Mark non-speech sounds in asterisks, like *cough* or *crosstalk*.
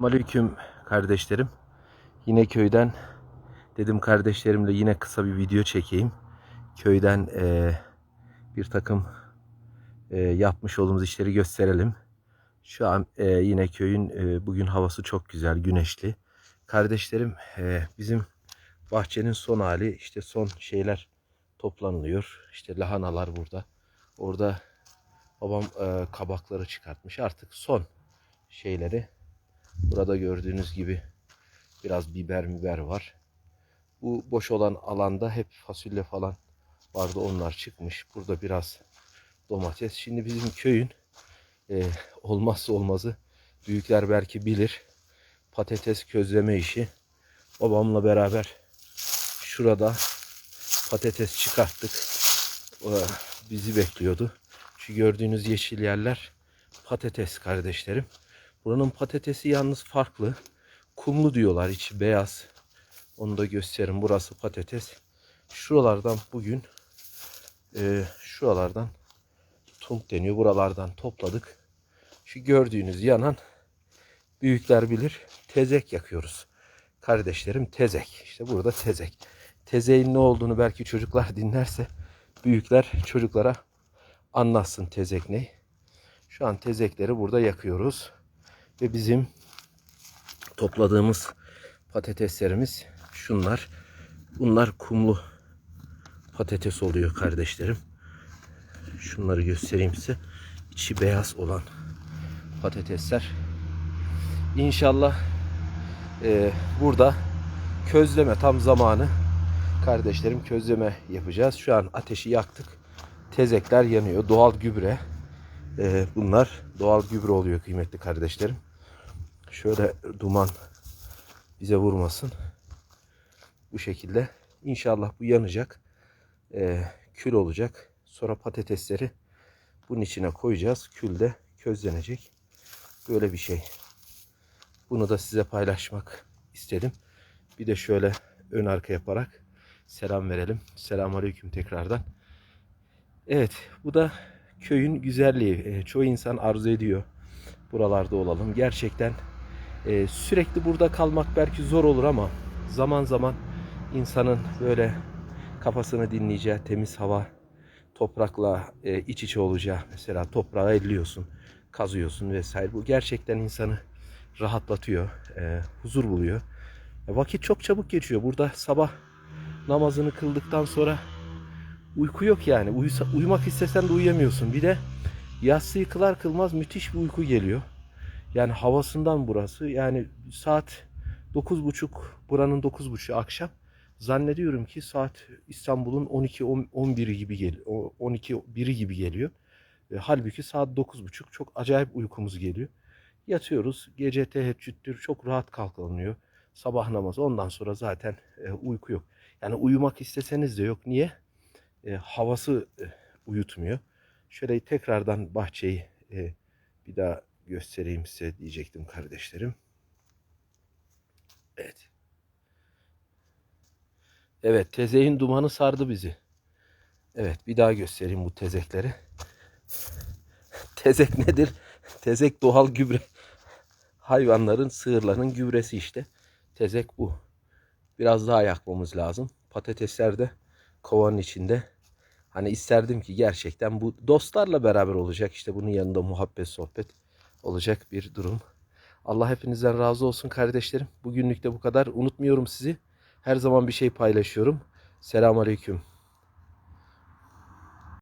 Aleyküm kardeşlerim. Yine köyden dedim kardeşlerimle yine kısa bir video çekeyim. Köyden eee, bir takım eee, yapmış olduğumuz işleri gösterelim. Şu an eee, yine köyün eee, bugün havası çok güzel, güneşli. Kardeşlerim eee, bizim bahçenin son hali işte son şeyler toplanılıyor. İşte lahanalar burada. Orada babam eee, kabakları çıkartmış. Artık son şeyleri Burada gördüğünüz gibi biraz biber biber var. Bu boş olan alanda hep fasulye falan vardı. Onlar çıkmış. Burada biraz domates. Şimdi bizim köyün e, olmazsa olmazı büyükler belki bilir. Patates közleme işi. Babamla beraber şurada patates çıkarttık. O, bizi bekliyordu. Şu gördüğünüz yeşil yerler patates kardeşlerim. Buranın patatesi yalnız farklı. Kumlu diyorlar içi beyaz. Onu da gösterin. Burası patates. Şuralardan bugün e, şuralardan tunk deniyor. Buralardan topladık. Şu gördüğünüz yanan büyükler bilir. Tezek yakıyoruz. Kardeşlerim tezek. İşte burada tezek. Tezeğin ne olduğunu belki çocuklar *laughs* dinlerse büyükler çocuklara anlatsın tezek ne. Şu an tezekleri burada yakıyoruz. Ve bizim topladığımız patateslerimiz şunlar. Bunlar kumlu patates oluyor kardeşlerim. Şunları göstereyim size. İçi beyaz olan patatesler. İnşallah e, burada közleme tam zamanı. Kardeşlerim közleme yapacağız. Şu an ateşi yaktık. Tezekler yanıyor. Doğal gübre. E, bunlar doğal gübre oluyor kıymetli kardeşlerim. Şöyle duman bize vurmasın. Bu şekilde. İnşallah bu yanacak. Ee, kül olacak. Sonra patatesleri bunun içine koyacağız. Külde közlenecek. Böyle bir şey. Bunu da size paylaşmak istedim. Bir de şöyle ön arka yaparak selam verelim. Selamun Aleyküm tekrardan. Evet bu da köyün güzelliği. Ee, çoğu insan arzu ediyor buralarda olalım. Gerçekten e, sürekli burada kalmak belki zor olur ama zaman zaman insanın böyle kafasını dinleyeceği temiz hava, toprakla e, iç içe olacağı mesela toprağı elliyorsun, kazıyorsun vesaire. Bu gerçekten insanı rahatlatıyor, e, huzur buluyor. E, vakit çok çabuk geçiyor. Burada sabah namazını kıldıktan sonra uyku yok yani. Uyusa, uyumak istesen de uyuyamıyorsun. Bir de yatsıyı kılar kılmaz müthiş bir uyku geliyor. Yani havasından burası. Yani saat 9.30 buranın 9.30 akşam. Zannediyorum ki saat İstanbul'un 12 11'i gibi geliyor. 12 1'i gibi geliyor. E, halbuki saat 9.30 çok acayip uykumuz geliyor. Yatıyoruz. Gece teheccüddür. Çok rahat kalkılıyor. Sabah namazı. Ondan sonra zaten e, uyku yok. Yani uyumak isteseniz de yok. Niye? E, havası e, uyutmuyor. Şöyle tekrardan bahçeyi e, bir daha göstereyim size diyecektim kardeşlerim. Evet. Evet tezeğin dumanı sardı bizi. Evet bir daha göstereyim bu tezekleri. Tezek nedir? Tezek doğal gübre. Hayvanların, sığırların gübresi işte. Tezek bu. Biraz daha yakmamız lazım. Patatesler de kovanın içinde. Hani isterdim ki gerçekten bu dostlarla beraber olacak. İşte bunun yanında muhabbet, sohbet olacak bir durum. Allah hepinizden razı olsun kardeşlerim. Bugünlük de bu kadar. Unutmuyorum sizi. Her zaman bir şey paylaşıyorum. Selamun Aleyküm.